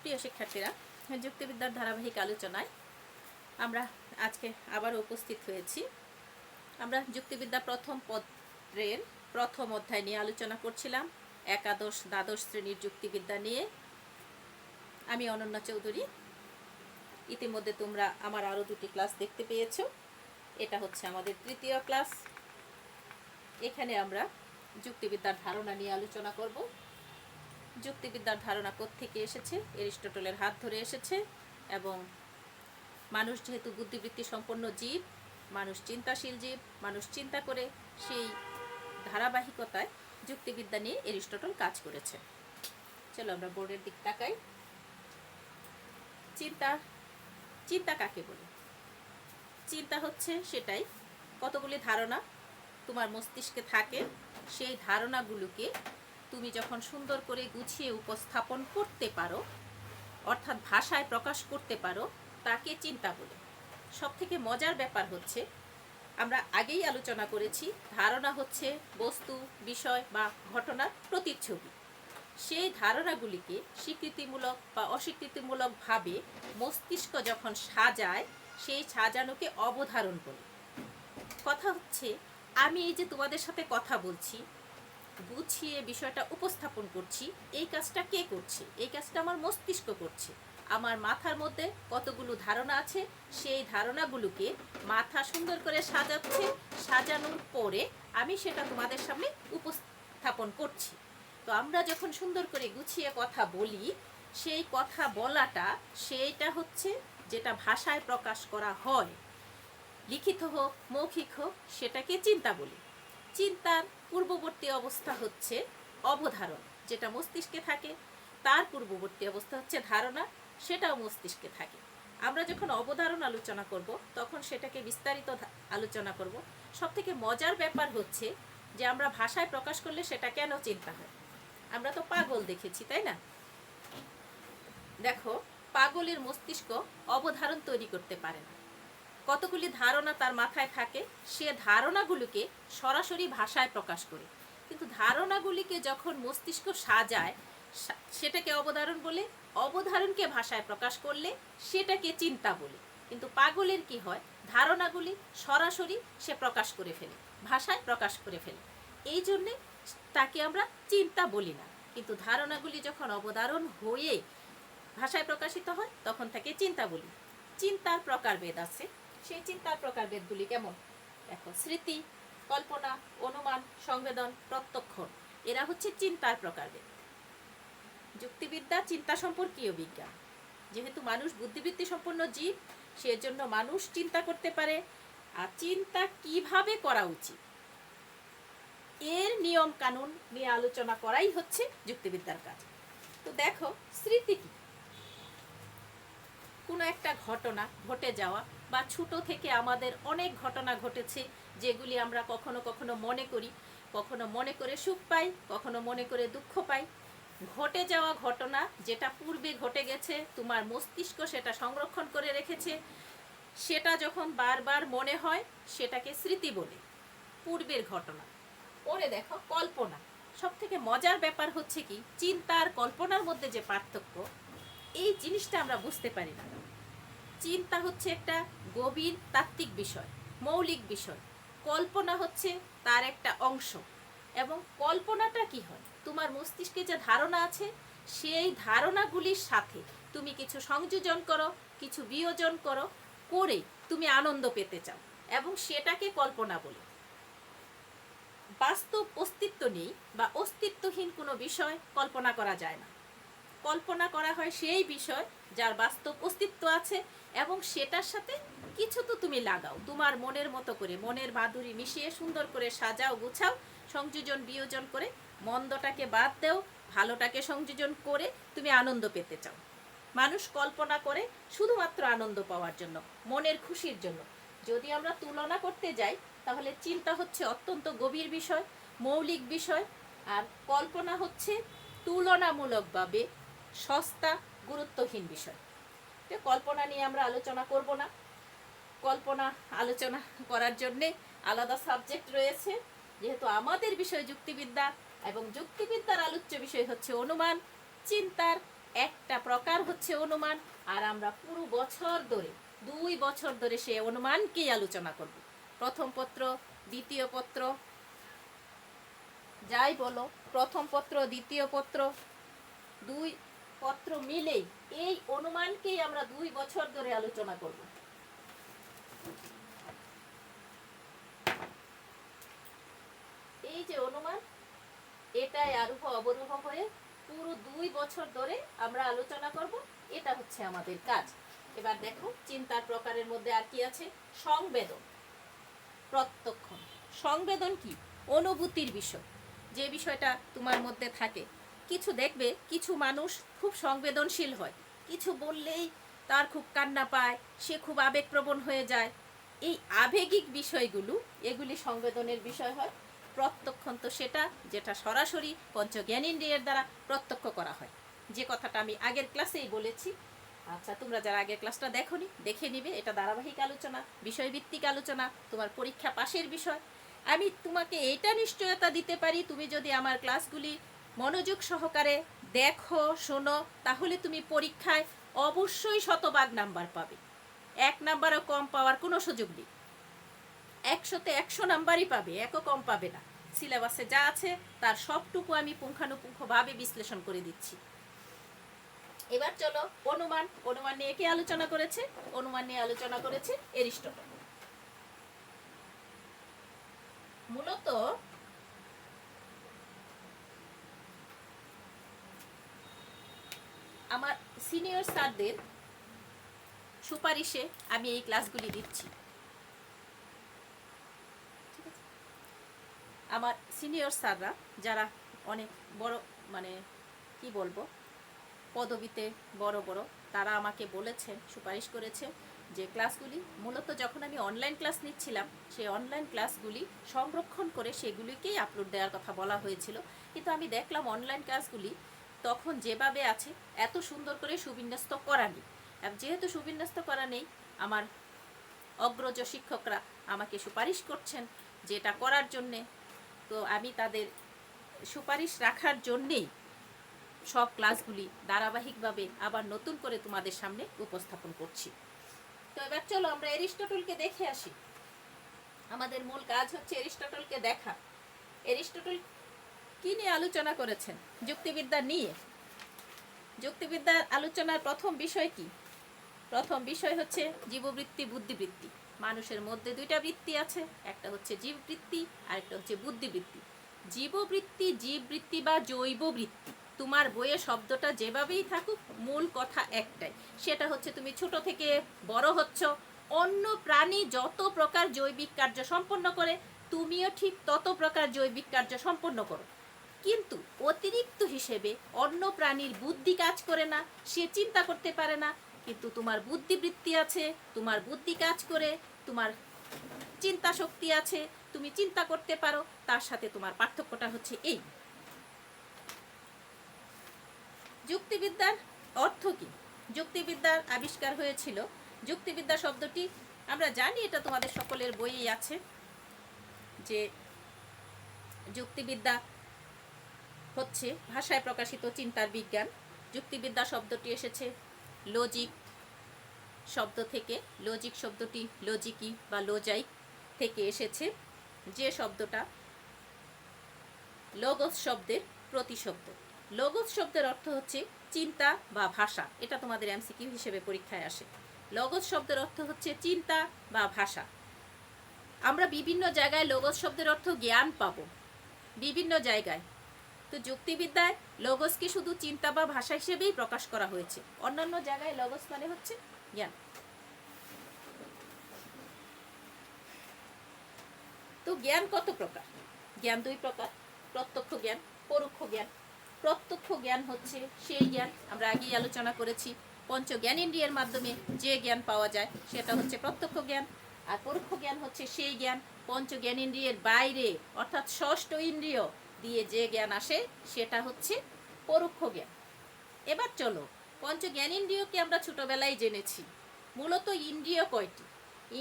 প্রিয় শিক্ষার্থীরা, যুক্তিবিদ্যার ধারাবাহিক আলোচনায় আমরা আজকে আবার উপস্থিত হয়েছি। আমরা যুক্তিবিদ্যা প্রথম পত্রের প্রথম অধ্যায় নিয়ে আলোচনা করছিলাম, একাদশ, দ্বাদশ শ্রেণির যুক্তিবিদ্যা নিয়ে। আমি অনন্যা চৌধুরী, ইতিমধ্যে তোমরা আমার আরও দুটি ক্লাস দেখতে পেয়েছ। এটা হচ্ছে আমাদের তৃতীয় ক্লাস। এখানে আমরা যুক্তিবিদ্যার ধারণা নিয়ে আলোচনা করব। যুক্তিবিদ্যার ধারণা থেকে এসেছে? এরিস্টটলের হাত ধরে এসেছে। এবং মানুষ যেহেতু বুদ্ধিবৃত্তি সম্পন্ন জীব, মানুষ চিন্তাশীল জীব, মানুষ চিন্তা করে সেই ধারাবাহিকতায় যুক্তিবিদ্যা নিয়ে এরিস্টটল কাজ করেছে। চলো আমরা বোর্ডের দিক তাকাই। চিন্তা চিন্তা কাকে বলে? চিন্তা হচ্ছে সেটাই, কতগুলি ধারণা তোমার মস্তিষ্কে থাকে, সেই ধারণাগুলোকে তুমি যখন সুন্দর করে গুছিয়ে উপস্থাপন করতে পারো, অর্থাৎ ভাষায় প্রকাশ করতে পারো, তাকে চিন্তা বলে। সব থেকে মজার ব্যাপার হচ্ছে, আমরা আগেই আলোচনা করেছি, ধারণা হচ্ছে বস্তু, বিষয় বা ঘটনার প্রতিচ্ছবি। সেই ধারণাগুলিকে স্বীকৃতিমূলক বা অস্বীকৃতিমূলকভাবে মস্তিষ্ক যখন সাজায়, সেই সাজানোকে অবধারণ বলে। কথা হচ্ছে, আমি এই যে তোমাদের সাথে কথা বলছি গুছিয়ে বিষয়টা উপস্থাপন করছি। এই কাজটা কে করছে? এই কাজটা আমার মস্তিষ্ক করছে। আমার মাথার মধ্যে কতগুলো ধারণা আছে, সেই ধারণাগুলোকে মাথা সুন্দর করে সাজাচ্ছে, সাজানোর পরে আমি সেটা তোমাদের সামনে উপস্থাপন করছি। তো আমরা যখন সুন্দর করে গুছিয়ে কথা বলি, সেই কথা বলাটা সেইটা হচ্ছে যেটা ভাষায় প্রকাশ করা হয়। লিখিত হোক, মৌখিক হোক, সেটাকে চিন্তা বলি। চিন্তার পূর্ববর্তী অবস্থা হচ্ছে অবধারণ। যেটা মস্তিষ্কে থাকে, তার পূর্ববর্তী অবস্থা হচ্ছে ধারণা, সেটাও মস্তিষ্কে থাকে। আমরা যখন অবধারণ আলোচনা করব, তখন সেটাকে বিস্তারিত আলোচনা করব। সব থেকে মজার ব্যাপার হচ্ছে যে আমরা ভাষায় প্রকাশ করলে সেটা কেন চিন্তা হয়? আমরা তো পাগল দেখেছি, তাই না? দেখো, পাগলের মস্তিষ্ক অবধারণ তৈরি করতে পারে না। কতগুলি ধারণা তার মাথায় থাকে, সে ধারণাগুলোকে সরাসরি ভাষায় প্রকাশ করে। কিন্তু ধারণাগুলিকে যখন মস্তিষ্ক সাজায় সেটাকে অবধারণ বলে, অবধারণকে ভাষায় প্রকাশ করলে সেটাকে চিন্তা বলে। কিন্তু পাগলের কি হয়, ধারণাগুলি সরাসরি সে প্রকাশ করে ফেলে, ভাষায় প্রকাশ করে ফেলে। এই জন্যে তাকে আমরা চিন্তা বলি না। কিন্তু ধারণাগুলি যখন অবধারণ হয়ে ভাষায় প্রকাশিত হয়, তখন তাকে চিন্তা বলি। চিন্তার প্রকারভেদ আছে। সেই চিন্তার প্রকারভেদগুলি কেমন? দেখো, স্মৃতি, কল্পনা, অনুমান, সংবেদন প্রত্যক্ষ এরা হচ্ছে চিন্তার প্রকারভেদ। যুক্তিবিদ্যা চিন্তা সম্পর্কীয় বিজ্ঞান। যেহেতু মানুষ বুদ্ধিবৃত্তি সম্পন্ন জীব, সেজন্য মানুষ চিন্তা করতে পারে, আর চিন্তা কীভাবে করা উচিত? এর নিয়ম কানুন নিয়ে আলোচনা করাই হচ্ছে যুক্তিবিদ্যার কাজ। তো দেখো, স্মৃতি কি? কোনো একটা ঘটনা ঘটে যাওয়া বা ছোট থেকে আমাদের অনেক ঘটনা ঘটেছে যেগুলি আমরা কখনো কখনো মনে করি, কখনো মনে করে সুখ পাই, কখনো মনে করে দুঃখ পাই। ঘটে যাওয়া ঘটনা যেটা পূর্বে ঘটে গেছে, তোমার মস্তিষ্ক সেটা সংরক্ষণ করে রেখেছে, সেটা যখন বারবার মনে হয়, সেটাকে স্মৃতি বলে। পূর্বের ঘটনা। ওরে দেখো, কল্পনা। সব থেকে মজার ব্যাপার হচ্ছে কি, চিন্তা আর কল্পনার মধ্যে যে পার্থক্য, এই জিনিসটা আমরা বুঝতে পারি না। চিন্তা হচ্ছে একটা গভীর তাত্ত্বিক বিষয়, মৌলিক বিষয়। কল্পনা হচ্ছে তার একটা অংশ। এবং কল্পনাটা কি হয়? তোমার মস্তিষ্কে যে ধারণা আছে, সেই ধারণাগুলির সাথে তুমি কিছু সংযোজন করো, কিছু বিয়োজন করো, করে তুমি আনন্দ পেতে চাও এবং সেটাকে কল্পনা বলে। বাস্তব অস্তিত্ব নেই বা অস্তিত্বহীন কোনো বিষয় কল্পনা করা যায় না। কল্পনা করা হয় সেই বিষয় যার বাস্তব অস্তিত্ব আছে এবং সেটার সাথে কিছু তো তুমি লাগাও। তোমার মনের মতো করে, মনের মাধুরী মিশিয়ে সুন্দর করে সাজাও, গুছাও, সংযোজন, বিয়োজন করে মন্দটাকে বাদ দেও, ভালোটাকে সংযোজন করে তুমি আনন্দ পেতে চাও। মানুষ কল্পনা করে শুধুমাত্র আনন্দ পাওয়ার জন্য, মনের খুশির জন্য। যদি আমরা তুলনা করতে যাই, তাহলে চিন্তা হচ্ছে অত্যন্ত গভীর বিষয়, মৌলিক বিষয়, আর কল্পনা হচ্ছে তুলনামূলকভাবে সস্তা, গুরুত্বহীন বিষয়। তো কল্পনা নিয়ে আমরা আলোচনা করব না। কল্পনা, আলোচনা করার জন্যে আলাদা সাবজেক্ট রয়েছে। যেহেতু আমাদের বিষয় যুক্তিবিদ্যা এবং যুক্তিবিদ্যার আলোচ্য বিষয় হচ্ছে অনুমান, চিন্তার একটা প্রকার হচ্ছে হচ্ছে অনুমান। আর আমরা পুরো বছর ধরে, দুই বছর ধরে সে অনুমানকেই আলোচনা করব। প্রথম পত্র, দ্বিতীয় পত্র, যাই বলো, প্রথম পত্র, দ্বিতীয় পত্র, দুই পত্র মিলেই এই অনুমানকেই আমরা দুই বছর ধরে আলোচনা করব। এই যে অনুমান, এটাই আরোহ অবরোহ হয়ে পুরো দুই বছর ধরে আমরা আলোচনা করব। এটা হচ্ছে আমাদের কাজ। এবার দেখো, চিন্তার প্রকারের মধ্যে আর কি আছে? সংবেদন, প্রত্যক্ষণ। সংবেদন কি? অনুভূতির বিষয়। যে বিষয়টা তোমার মধ্যে থাকে কিছু দেখবে, কিছু মানুষ খুব সংবেদনশীল হয়। কিছু বললেই তার খুব কান্না পায়, সে খুব আবেগপ্রবণ হয়ে যায়। এই আবেগিক বিষয়গুলো, এগুলি সংবেদনের বিষয় হয়। প্রত্যক্ষণ তো সেটা, যেটা সরাসরি পঞ্চজ্ঞানেন্দ্রিয়ের দ্বারা প্রত্যক্ষ করা হয়। যে কথাটা আমি আগের ক্লাসেই বলেছি। আচ্ছা তোমরা যারা আগের ক্লাসটা দেখোনি, দেখে নিবে, এটা ধারাবাহিক আলোচনা, বিষয়ভিত্তিক আলোচনা, তোমার পরীক্ষা পাশের বিষয়। আমি তোমাকে এটা নিশ্চয়তা দিতে পারি, তুমি যদি আমার ক্লাসগুলি মনোযোগ সহকারে দেখো, শোনো, তাহলে তুমি পরীক্ষায় অবশ্যই শতভাগ নাম্বার পাবে। এক নাম্বারও কম পাওয়ার কোনো সুযোগ নেই। একশোতে একশো নাম্বারই পাবে, একও কম পাবে না। সিলেবাসে যা আছে, তার সবটুকু আমি পুঙ্খানুপুঙ্খভাবে বিশ্লেষণ করে দিচ্ছি। এবার চলো, অনুমান। অনুমান নিয়ে কে আলোচনা করেছে? অনুমান নিয়ে আলোচনা করেছে এরিস্টটল। মূলত আমার সিনিয়র স্যারদের সুপারিশে আমি এই ক্লাসগুলি দিচ্ছি। আমার সিনিয়র স্যাররা যারা অনেক বড় মানে কি বলব, পদবিতে বড় বড়, তারা আমাকে বলেছেন, সুপারিশ করেছে যে ক্লাসগুলি মূলত যখন আমি অনলাইন ক্লাস নিচ্ছিলাম, সেই অনলাইন ক্লাসগুলি সংরক্ষণ করে সেগুলিকেই আপলোড দেওয়ার কথা বলা হয়েছিল। কিন্তু আমি দেখলাম অনলাইন ক্লাসগুলি তখন যেভাবে আছে, এত সুন্দর করে সুবিন্যস্ত করা নেই। যেহেতু সুবিন্যস্ত করা নেই, আমার অগ্রজ শিক্ষকরা আমাকে সুপারিশ করছেন যেটা করার জন্যে। তো আমি তাদের সুপারিশ রাখার জন্যেই সব ক্লাসগুলি ধারাবাহিকভাবে আবার নতুন করে তোমাদের সামনে উপস্থাপন করছি। তো এবার চলো আমরা এরিস্টটলকে দেখে আসি। আমাদের মূল কাজ হচ্ছে এরিস্টটলকে দেখা। এরিস্টটল কি নিয়ে আলোচনা করেছেন? যুক্তিবিদ্যা নিয়ে। যুক্তিবিদ্যার আলোচনার প্রথম বিষয় কি? প্রথম বিষয় হচ্ছে জীববৃত্তি, বুদ্ধিবৃত্তি। মানুষের মধ্যে দুইটা বৃত্তি আছে, একটা হচ্ছে জীববৃত্তি আর একটা হচ্ছে বুদ্ধিবৃত্তি। জীববৃত্তি জীববৃত্তি বা জৈব বৃত্তি তোমার বইয়ে শব্দটা যেভাবেই থাকুক, মূল কথা একটাই। সেটা হচ্ছে তুমি ছোট থেকে বড় হচ্ছ, অন্য প্রাণী যত প্রকার জৈবিক কার্য সম্পন্ন করে, তুমিও ঠিক তত প্রকার জৈবিক কার্য সম্পন্ন করো। কিন্তু অতিরিক্ত হিসেবে অন্য প্রাণীর বুদ্ধি কাজ করে না, সে চিন্তা করতে পারে না। কিন্তু তোমার বুদ্ধিবৃত্তি আছে, তোমার বুদ্ধি কাজ করে, তোমার চিন্তা শক্তি আছে, তুমি চিন্তা করতে পারো, তার সাথে তোমার পার্থক্যটা হচ্ছে এই। যুক্তিবিদ্যার অর্থ কি? যুক্তিবিদ্যার আবিষ্কার হয়েছিল। যুক্তিবিদ্যা শব্দটি, আমরা জানি এটা তোমাদের সকলের বইয়েই আছে, যে যুক্তিবিদ্যা হচ্ছে ভাষায় প্রকাশিত চিন্তার বিজ্ঞান। যুক্তিবিদ্যা শব্দটি এসেছে লজিক শব্দ থেকে। লজিক শব্দটি লজিকি বা লোজাইক থেকে এসেছে। যে শব্দটা লগস শব্দের প্রতিশব্দ। লগস শব্দের অর্থ হচ্ছে চিন্তা বা ভাষা। এটা তোমাদের এমসিকিউ হিসেবে পরীক্ষায় আসে। লগস শব্দের অর্থ হচ্ছে চিন্তা বা ভাষা। আমরা বিভিন্ন জায়গায় লগস শব্দের অর্থ জ্ঞান পাবো। বিভিন্ন জায়গায়। তো যুক্তিবিদ্যায় লগসকে শুধু চিন্তা বা ভাষা হিসেবেই প্রকাশ করা হয়েছে। অন্যান্য জায়গায় লগস মানে হচ্ছে জ্ঞান। তো জ্ঞান কত প্রকার? জ্ঞান দুই প্রকার, প্রত্যক্ষ জ্ঞান, পরোক্ষ জ্ঞান। প্রত্যক্ষ জ্ঞান হচ্ছে সেই জ্ঞান, আমরা আগেই আলোচনা করেছি পঞ্চ জ্ঞানেন্দ্রিয়ের মাধ্যমে যে জ্ঞান পাওয়া যায়, সেটা হচ্ছে প্রত্যক্ষ জ্ঞান। আর পরোক্ষ জ্ঞান হচ্ছে সেই জ্ঞান পঞ্চ জ্ঞানেন্দ্রিয়ের বাইরে, অর্থাৎ ষষ্ঠ ইন্দ্রিয় দিয়ে যে জ্ঞান আসে, সেটা হচ্ছে পরোক্ষ জ্ঞান। এবার চলো পঞ্চ জ্ঞান জ্ঞানেন্দ্রিয়কে আমরা ছোটোবেলায় জেনেছি। মূলত ইন্দ্রিয় কয়টি?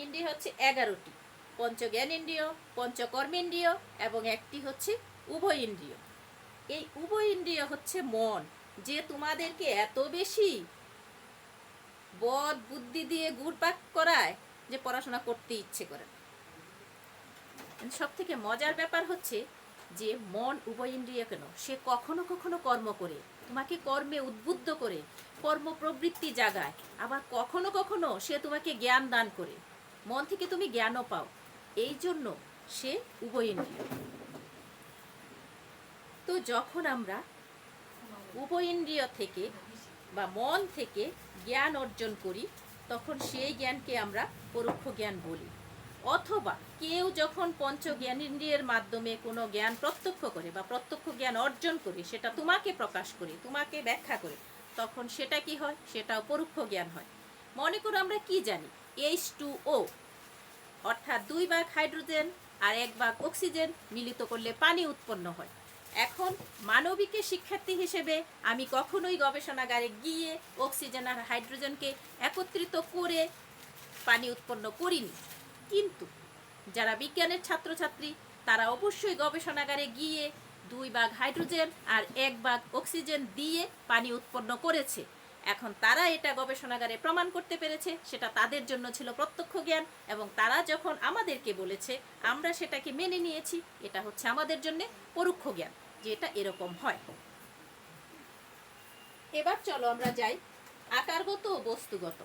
ইন্দ্রিয় হচ্ছে এগারোটি। পঞ্চ জ্ঞানেন্দ্রিয় পঞ্চ কর্মেন্দ্রিয় এবং একটি হচ্ছে উভয় ইন্দ্রিয় এই উভয় ইন্দ্রিয় হচ্ছে মন, যে তোমাদেরকে এত বেশি বদ বুদ্ধি দিয়ে গুড়পাক করায় যে পড়াশোনা করতে ইচ্ছে করে সব থেকে মজার ব্যাপার হচ্ছে যে মন উভয় ইন্দ্রিয় কেন সে কখনো কখনো কর্ম করে, তোমাকে কর্মে উদ্বুদ্ধ করে, কর্ম প্রবৃত্তি জাগায়, আবার কখনো কখনো সে তোমাকে জ্ঞান দান করে। মন থেকে তুমি জ্ঞানও পাও, এই জন্য সে উভয় ইন্দ্রিয় তো যখন আমরা উভয় ইন্দ্রিয় থেকে বা মন থেকে জ্ঞান অর্জন করি, তখন সেই জ্ঞানকে আমরা পরোক্ষ জ্ঞান বলি। অথবা কেউ যখন পঞ্চ জ্ঞানেন্দ্রিয়ের মাধ্যমে কোনো জ্ঞান প্রত্যক্ষ করে বা প্রত্যক্ষ জ্ঞান অর্জন করে, সেটা তোমাকে প্রকাশ করে, তোমাকে ব্যাখ্যা করে, তখন সেটা কি হয়? সেটাও পরোক্ষ জ্ঞান হয়। মনে করো আমরা কি জানি? এইচ টু ও অর্থাৎ দুই ভাগ হাইড্রোজেন আর এক ভাগ অক্সিজেন মিলিত করলে পানি উৎপন্ন হয়। এখন মানবিকের শিক্ষার্থী হিসেবে আমি কখনোই গবেষণাগারে গিয়ে অক্সিজেন আর হাইড্রোজেনকে একত্রিত করে পানি উৎপন্ন করিনি। কিন্তু যারা বিজ্ঞানের ছাত্রছাত্রী, তারা অবশ্যই গবেষণাগারে গিয়ে দুই ভাগ হাইড্রোজেন আর এক ভাগ অক্সিজেন দিয়ে পানি উৎপন্ন করেছে। এখন তারা এটা গবেষণাগারে প্রমাণ করতে পেরেছে, সেটা তাদের জন্য ছিল প্রত্যক্ষ জ্ঞান এবং তারা যখন আমাদেরকে বলেছে, আমরা সেটাকে মেনে নিয়েছি, এটা হচ্ছে আমাদের জন্য পরোক্ষ জ্ঞান যে এটা এরকম হয়। এবার চলো আমরা যাই আকারগত ও বস্তুগত।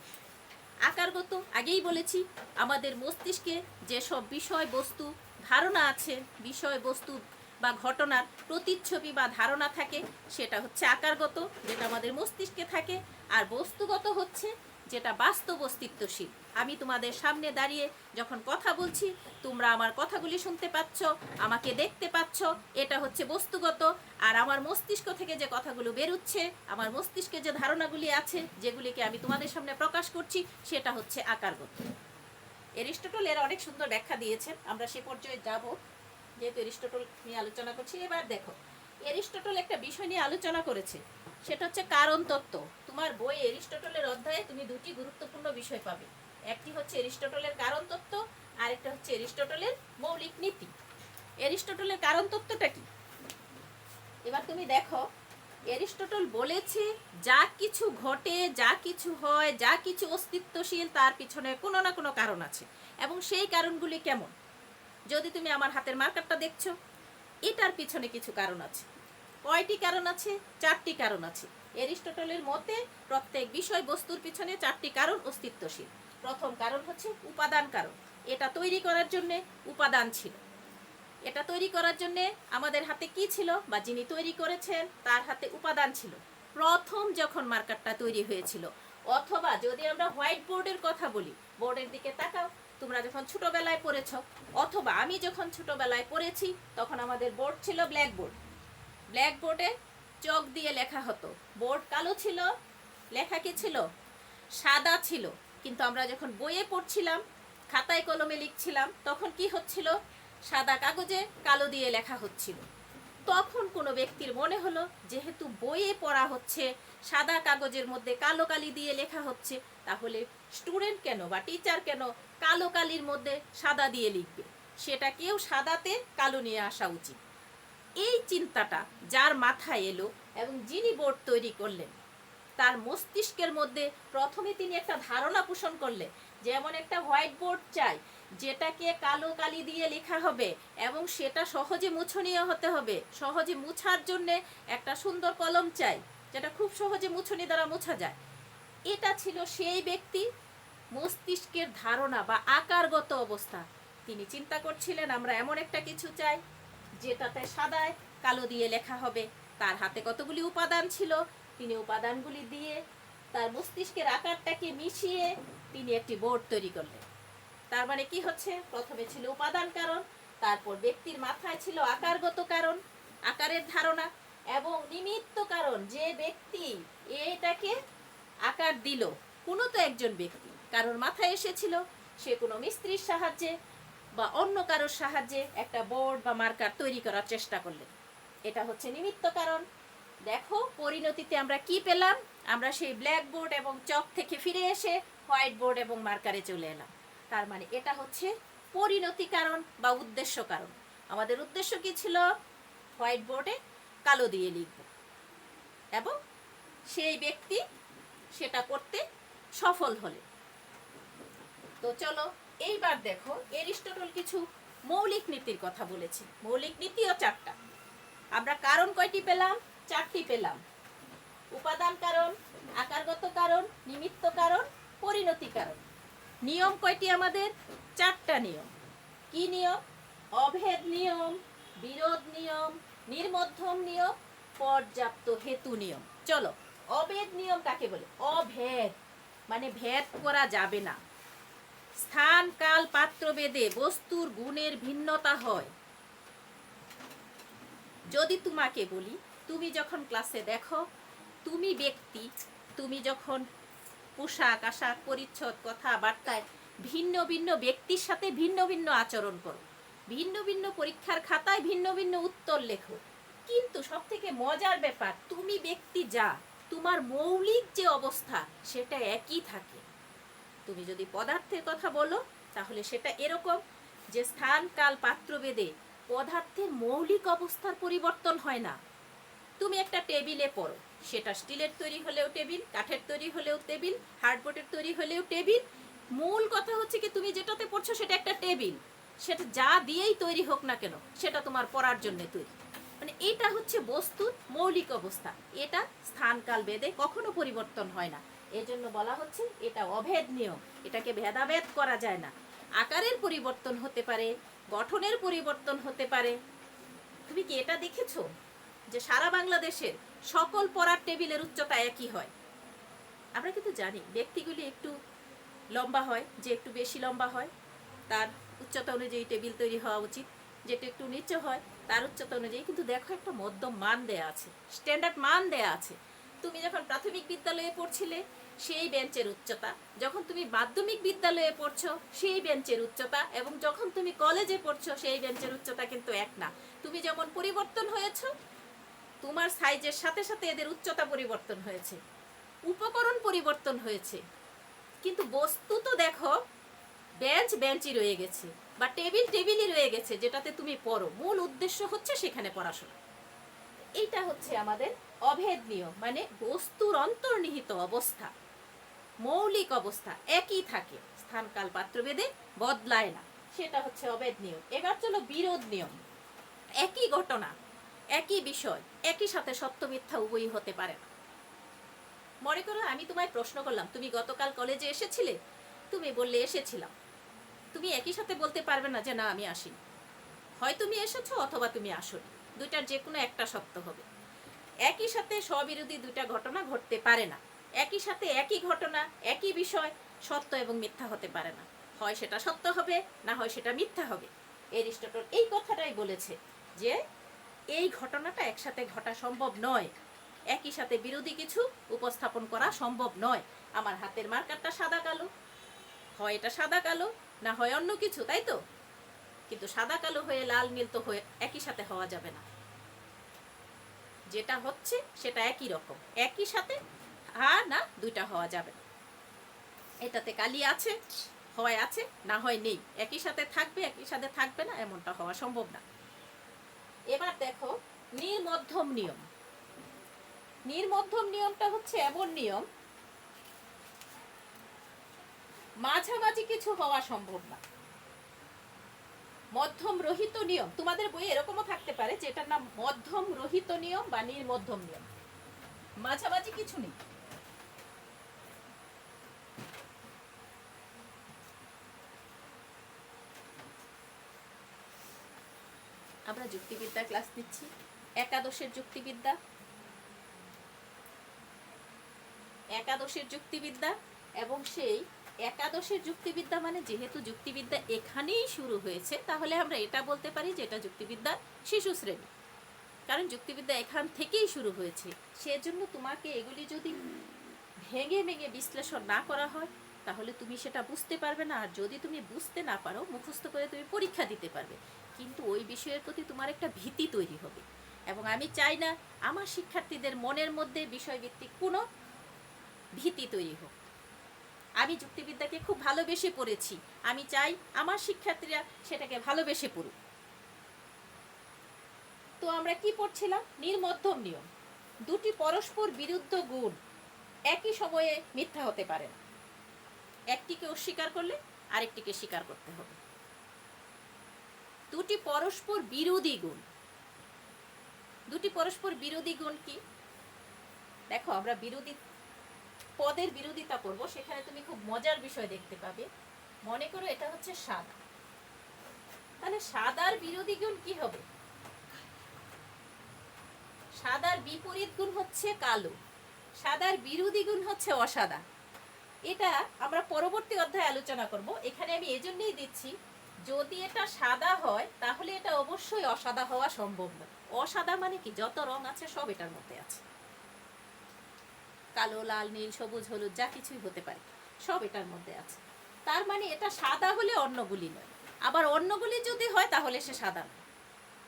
আকারগত, আগেই বলেছি, আমাদের মস্তিষ্কে যেসব বিষয় বস্তু ধারণা আছে বিষয় বস্তু বা ঘটনার প্রতিচ্ছবি বা ধারণা থাকে, সেটা হচ্ছে আকারগত, যেটা আমাদের মস্তিষ্কে থাকে, আর বস্তুগত হচ্ছে যেটা বাস্তব অস্তিত্বশীল। আমি তোমাদের সামনে দাঁড়িয়ে যখন কথা বলছি, তোমরা আমার কথাগুলি শুনতে পাচ্ছ, আমাকে দেখতে পাচ্ছ, এটা হচ্ছে বস্তুগত। আর আমার মস্তিষ্ক থেকে যে কথাগুলো বেরোচ্ছে, আমার মস্তিষ্কে যে ধারণাগুলি আছে, যেগুলিকে আমি তোমাদের সামনে প্রকাশ করছি, সেটা হচ্ছে আকারগত। এরিস্টটল এর অনেক সুন্দর ব্যাখ্যা দিয়েছেন, আমরা সে পর্যায়ে যাব। যেহেতু এরিস্টটল নিয়ে আলোচনা করছি, এবার দেখো। এরিস্টটল একটা বিষয় নিয়ে আলোচনা করেছে, সেটা হচ্ছে কারণ তত্ত্ব। তোমার বই এরিস্টটলের অধ্যায়ে তুমি দুটি গুরুত্বপূর্ণ বিষয় পাবে। একটি হচ্ছে এরিস্টটলের কারণ তত্ত্ব আর একটা হচ্ছে এরিস্টটলের মৌলিক নীতি। এরিস্টটলের কারণ তত্ত্বটা কি? এবার তুমি দেখো, এরিস্টটল বলেছে, যা কিছু ঘটে, যা কিছু হয়, যা কিছু অস্তিত্বশীল, তার পিছনে কোনো না কোনো কারণ আছে। এবং সেই কারণগুলি কেমন? যদি তুমি আমার হাতের মার্কারটা দেখছ, এটার পিছনে কিছু কারণ আছে। কয়টি কারণ আছে? চারটি কারণ আছে। এরিস্টটলের মতে, প্রত্যেক বিষয় বস্তুর পিছনে চারটি কারণ অস্তিত্বশীল। প্রথম কারণ হচ্ছে উপাদান কারণ। এটা তৈরি করার জন্য উপাদান ছিল। এটা তৈরি করার জন্য আমাদের হাতে কি ছিল বা যিনি তৈরি করেছেন, তার হাতে উপাদান ছিল। প্রথম যখন মার্কারটা তৈরি হয়েছিল, অথবা যদি আমরা হোয়াইট বোর্ডের কথা বলি, বোর্ডের দিকে তাকাও, তোমরা যখন ছোটবেলায় পড়েছ, অথবা আমি যখন ছোটবেলায় পড়েছি, তখন আমাদের বোর্ড ছিল ব্ল্যাক বোর্ড। ব্ল্যাক বোর্ডে চক দিয়ে লেখা হতো। বোর্ড কালো ছিল, লেখা কি ছিল? সাদা ছিল। কিন্তু আমরা যখন বইয়ে পড়ছিলাম, খাতায় কলমে লিখছিলাম, তখন কি হচ্ছিল? সাদা কাগজে কালো দিয়ে লেখা হচ্ছিল। তখন কোনো ব্যক্তির মনে হলো, যেহেতু বইয়ে পড়া হচ্ছে, সাদা কাগজের মধ্যে কালো কালি দিয়ে লেখা হচ্ছে, তাহলে স্টুডেন্ট কেন বা টিচার কেন কালো কালির মধ্যে সাদা দিয়ে লিখবে? সেটা কেউ সাদাতে কালো নিয়ে আসা উচিত। এই চিন্তাটা যার মাথায় এলো এবং যিনি বোর্ড তৈরি করলেন, তার মস্তিষ্কের মধ্যে প্রথমে তিনি একটা ধারণা পোষণ করলেন যেমন একটা হোয়াইট বোর্ড চাই, যেটাকে কালো কালি দিয়ে লেখা হবে এবং সেটা সহজে মুছনীয় হতে হবে। সহজে মুছার জন্য একটা সুন্দর কলম চাই, যেটা খুব সহজে মুছনি দ্বারা মোছা যায়। এটা ছিল সেই ব্যক্তি, মস্তিষ্কের ধারণা বা আকারগত অবস্থা। তিনি চিন্তা করছিলেন, আমরা এমন একটা কিছু চাই যেটাতে সাদায় কালো দিয়ে লেখা হবে। তার হাতে কতগুলি উপাদান ছিল? তিনি উপাদানগুলি দিয়ে তার মস্তিষ্কের আকারটাকে মিশিয়ে তিনি একটি বোর্ড তৈরি করলেন। তার মানে কি হচ্ছে? প্রথমে ছিল উপাদান কারণ, তারপর ব্যক্তির মাথায় ছিল আকারগত কারণ, আকারের ধারণা এবং নিমিত্ত কারণ। যে ব্যক্তি এটাকে আকার দিল, কোনো তো একজন ব্যক্তি। কারোর মাথায় এসেছিল, সে কোনো মিস্ত্রির সাহায্যে বা অন্য কারোর সাহায্যে একটা বোর্ড বা মার্কার তৈরি করার চেষ্টা করলেন। এটা হচ্ছে নিমিত্ত কারণ। দেখো, পরিণতিতে আমরা কি পেলাম? আমরা সেই ব্ল্যাক বোর্ড এবং চক থেকে ফিরে এসে হোয়াইট বোর্ড এবং মার্কারে চলে এলাম। তার মানে এটা হচ্ছে পরিণতি কারণ বা উদ্দেশ্য কারণ। আমাদের উদ্দেশ্য কি ছিল? হোয়াইট বোর্ডে কালো দিয়ে লিখব। এবং সেই ব্যক্তি সেটা করতে সফল হলে তো চলো এইবার দেখো, এরিস্টটল কিছু মৌলিক নীতির কথা বলেছে। মৌলিক নীতিও চারটা। আমরা কারণ কয়টি পেলাম? চারটি পেলাম। উপাদান কারণ, আকারগত কারণ, নিমিত্ত কারণ, পরিণতি কারণ। নিয়ম কয়টি আমাদের? চারটা নিয়ম। কি নিয়ম? অভেদ নিয়ম, বিরোধ নিয়ম, নির্মধ্যম নিয়ম, পর্যাপ্ত হেতু নিয়ম। চলো, অভেদ নিয়ম কাকে বলে? অভেদ। মানে ভেদ করা যাবে না। স্থান কাল পাত্র বেদে বস্তুর গুণের ভিন্নতা হয়। যদি তোমাকে বলি, তুমি যখন ক্লাসে দেখো, তুমি ব্যক্তি, তুমি যখন পোশাক আশাক, পরিচ্ছদ কথাবার্তায় ভিন্ন ভিন্ন ব্যক্তির সাথে ভিন্ন ভিন্ন আচরণ করো, ভিন্ন ভিন্ন পরীক্ষার খাতায় ভিন্ন ভিন্ন উত্তর লেখো। কিন্তু সব থেকে মজার ব্যাপার, তুমি ব্যক্তি যা, তোমার মৌলিক যে অবস্থা, সেটা একই থাকে। তুমি যদি পদার্থের কথা বলো, তাহলে সেটা এরকম যে স্থান, কাল পাত্র বেদে পদার্থের মৌলিক অবস্থার পরিবর্তন হয় না। তুমি একটা টেবিলে পড়ো, সেটা স্টিলের তৈরি হলেও টেবিল, কাঠের তৈরি হলেও টেবিল, হার্ডবোর্ডের তৈরি হলেও টেবিল। মূল কথা হচ্ছে কি, তুমি যেটাতে পড়ছো সেটা একটা টেবিল। সেটা যা দিয়েই তৈরি হোক না কেন, সেটা তোমার পড়ার জন্য তৈরি। মানে এটা হচ্ছে বস্তুর মৌলিক অবস্থা। এটা স্থানকাল বেদে কখনো পরিবর্তন হয় না। এজন্য বলা হচ্ছে এটা অভেদ নিয়ম। এটাকে ভেদাভেদ করা যায় না। আকারের পরিবর্তন হতে পারে, গঠনের পরিবর্তন হতে পারে। তুমি কি এটা দেখেছ? যে সারা বাংলাদেশের সকল পড়ার টেবিলের উচ্চতা একই হয়। আমরা কিন্তু জানি ব্যক্তিগুলি একটু লম্বা হয়, যে একটু বেশি লম্বা হয়, তার উচ্চতা অনুযায়ী টেবিল তৈরি হওয়া উচিত। যেটা একটু নিচু হয়, তার উচ্চতা অনুযায়ী। কিন্তু দেখো একটা মধ্যম মান দেয়া আছে, স্ট্যান্ডার্ড মান দেয়া আছে। তুমি যখন প্রাথমিক বিদ্যালয়ে পড়ছিলে সেই বেঞ্চের উচ্চতা। যখন তুমি মাধ্যমিক বিদ্যালয়ে পড়ছো, সেই বেঞ্চের উচ্চতা এবং যখন তুমি কলেজে পড়ছো, সেই বেঞ্চের উচ্চতা কিন্তু এক না। তুমি যেমন পরিবর্তন হয়েছো, তোমার সাইজের সাথে সাথে এদের উচ্চতা পরিবর্তন হয়েছে। উপকরণ পরিবর্তন হয়েছে। কিন্তু বস্তু তো দেখো, বেঞ্চ বেঞ্চই রয়ে গেছে বা টেবিল টেবিলই রয়ে গেছে যেটাতে তুমি পড়ো। মূল উদ্দেশ্য হচ্ছে সেখানে পড়াশোনা। এইটা হচ্ছে আমাদের অভেদ নিয়ম মানে বস্তুর অন্তর্নিহিত অবস্থা। মৌলিক অবস্থা একই থাকে। স্থানকাল পাত্রভেদে বদলায় না। সেটা হচ্ছে অভেদ নিয়ম। এবার চলো বিরোধ নিয়ম। একই ঘটনা, একই বিষয়, একই সাথে সত্য মিথ্যা উভয়ই হতে পারে না। মনে করো আমি তোমায় প্রশ্ন করলাম, তুমি গতকাল কলেজে এসেছিলে? তুমি বললে এসেছিলাম। তুমি একই সাথে বলতে পারবে না যে না, আমি আসিনি। হয় তুমি এসেছ অথবা তুমি আসোনি। দুইটার যে কোনো একটা সত্য হবে। একই সাথে স্ববিরোধী দুইটা ঘটনা ঘটতে পারে না। একই সাথে একই ঘটনা, একই বিষয়, সত্য এবং মিথ্যা হতে পারে না। হয় সেটা সত্য হবে, না হয় সেটা মিথ্যা হবে। এরিস্টটল এই কথাটাই বলেছে যে, এই ঘটনাটা একসাথে ঘটা সম্ভব নয়। একই সাথে বিরোধী কিছু উপস্থাপন করা সম্ভব নয়। আমার হাতের মার্কারটা সাদা কালো। হয় এটা সাদা কালো, না হয় অন্য কিছু, তাই তো? কিন্তু সাদা কালো হয়ে লাল নীল তো হয়ে একই সাথে হওয়া যাবে না। যেটা হচ্ছে সেটা একই রকম। একই সাথে হ্যাঁ না, দুইটা হওয়া যাবে এটাতে কালি আছে হয় আছে, না হয় নেই। একই সাথে থাকবে, একই সাথে থাকবে না, এমনটা হওয়া সম্ভব না। এবার দেখো, নির্মধ্যম নিয়ম। নির্মধ্যম নিয়মটা হচ্ছে এমন নিয়ম, মাঝামাঝি কিছু হওয়া সম্ভব না। মধ্যম রহিত নিয়ম, তোমাদের বইয়ে এরকমও থাকতে পারে, যেটার নাম মধ্যম রহিত নিয়ম বা নির্মধ্যম নিয়ম। মাঝামাঝি কিছু নেই। আমরা যুক্তিবিদ্যা ক্লাস নিচ্ছি একাদশের যুক্তিবিদ্যা। একাদশের যুক্তিবিদ্যা এবং সেই একাদশের যুক্তিবিদ্যা মানে যেহেতু যুক্তিবিদ্যা এখানেই শুরু হয়েছে, তাহলে আমরা এটা বলতে পারি যে এটা যুক্তিবিদ্যার শিশু শ্রেণি। কারণ যুক্তিবিদ্যা এখান থেকেই শুরু হয়েছে। সেজন্য তোমাকে এগুলি যদি ভেঙে ভেঙে বিশ্লেষণ না করা হয়, তাহলে তুমি সেটা বুঝতে পারবে না। আর যদি তুমি বুঝতে না পারো, মুখস্থ করে তুমি পরীক্ষা দিতে পারবে। কিন্তু ওই বিষয়ের প্রতি তোমার একটা ভীতি তৈরি হবে। এবং আমি চাই না আমার শিক্ষার্থীদের মনের মধ্যে বিষয়ভিত্তিক কোনো ভীতি তৈরি হোক। আমি যুক্তিবিদ্যাকে খুব ভালোবেসে পড়েছি। আমি চাই আমার শিক্ষার্থীরা সেটাকে ভালোবেসে পড়ুক। তো আমরা কি পড়ছিলাম? নির্মধ্যম নিয়ম। দুটি পরস্পর বিরুদ্ধ গুণ একই সময়ে মিথ্যা হতে পারে না। একটিকে অস্বীকার করলে আরেকটিকে স্বীকার করতে হবে। দুটি পরস্পর বিরোধী গুণ। দুটি পরস্পর বিরোধী গুণ কি? দেখো, আমরা বিরোধী পদের বিরোধিতা করব, সেখানে তুমি খুব মজার বিষয় দেখতে পাবে। মনে করো এটা হচ্ছে সাদা। তাহলে সাদার বিরোধী গুণ কি হবে? সাদার বিপরীত গুণ হচ্ছে কালো। সাদার বিরোধী গুণ হচ্ছে অসাদা। এটা আমরা পরবর্তী অধ্যায়ে আলোচনা করব। এখানে আমি এজন্যই দিচ্ছি যদি এটা সাদা হয়, তাহলে এটা অবশ্যই অসাদা হওয়া সম্ভব নয় অসাদা মানে কি? যত রং আছে, সব এটার মধ্যে আছে। কালো, লাল, নীল, সবুজ, হলুদ, যা কিছুই হতে পারে, সব এটার মধ্যে আছে। তার মানে এটা সাদা হলে অন্যগুলি নয়। আবার অন্যগুলি যদি হয়, তাহলে সে সাদা নয়।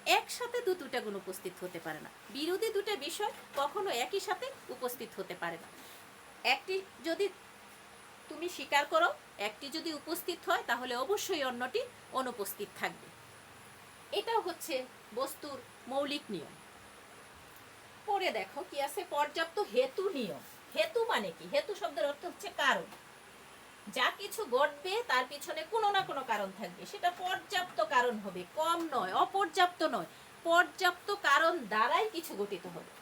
একসাথে দু দুটা গুণ উপস্থিত হতে পারে না। বিরোধী দুটো বিষয় কখনো একই সাথে উপস্থিত হতে পারে না। একটি যদি তুমি স্বীকার করো, একটি যদি উপস্থিত হয়, তাহলে অবশ্যই অন্যটি অনুপস্থিত থাকবে। এটাও হচ্ছে বস্তুর মৌলিক নিয়ম। পরে দেখো কি আছে, পর্যাপ্ত হেতু নিয়ম। হেতু মানে কি? হেতু শব্দের অর্থ হচ্ছে কারণ। যা কিছু ঘটবে, তার পিছনে কোনো না কোনো কারণ থাকবে। সেটা পর্যাপ্ত কারণ হবে, কম নয়, অপর্যাপ্ত নয়। পর্যাপ্ত কারণ দ্বারাই কিছু গঠিত হবে।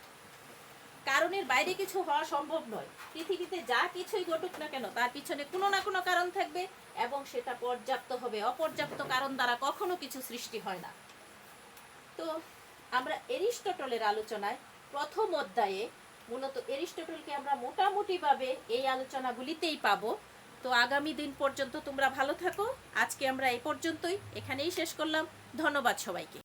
কারণের বাইরে কিছু হওয়া সম্ভব নয়। পৃথিবীতে যা কিছুই ঘটুক না কেন, তার পিছনে কোনো না কোনো কারণ থাকবে এবং সেটা পর্যাপ্ত হবে। অপর্যাপ্ত কারণ দ্বারা কখনো কিছু সৃষ্টি হয় না। তো আমরা এরিস্টটলের আলোচনায় প্রথম অধ্যায়ে, মূলত এরিস্টটলকে আমরা মোটামুটিভাবে এই আলোচনাগুলিতেই পাবো। তো আগামী দিন পর্যন্ত তোমরা ভালো থাকো। আজকে আমরা এই পর্যন্তই। এখানেই শেষ করলাম। ধন্যবাদ সবাইকে।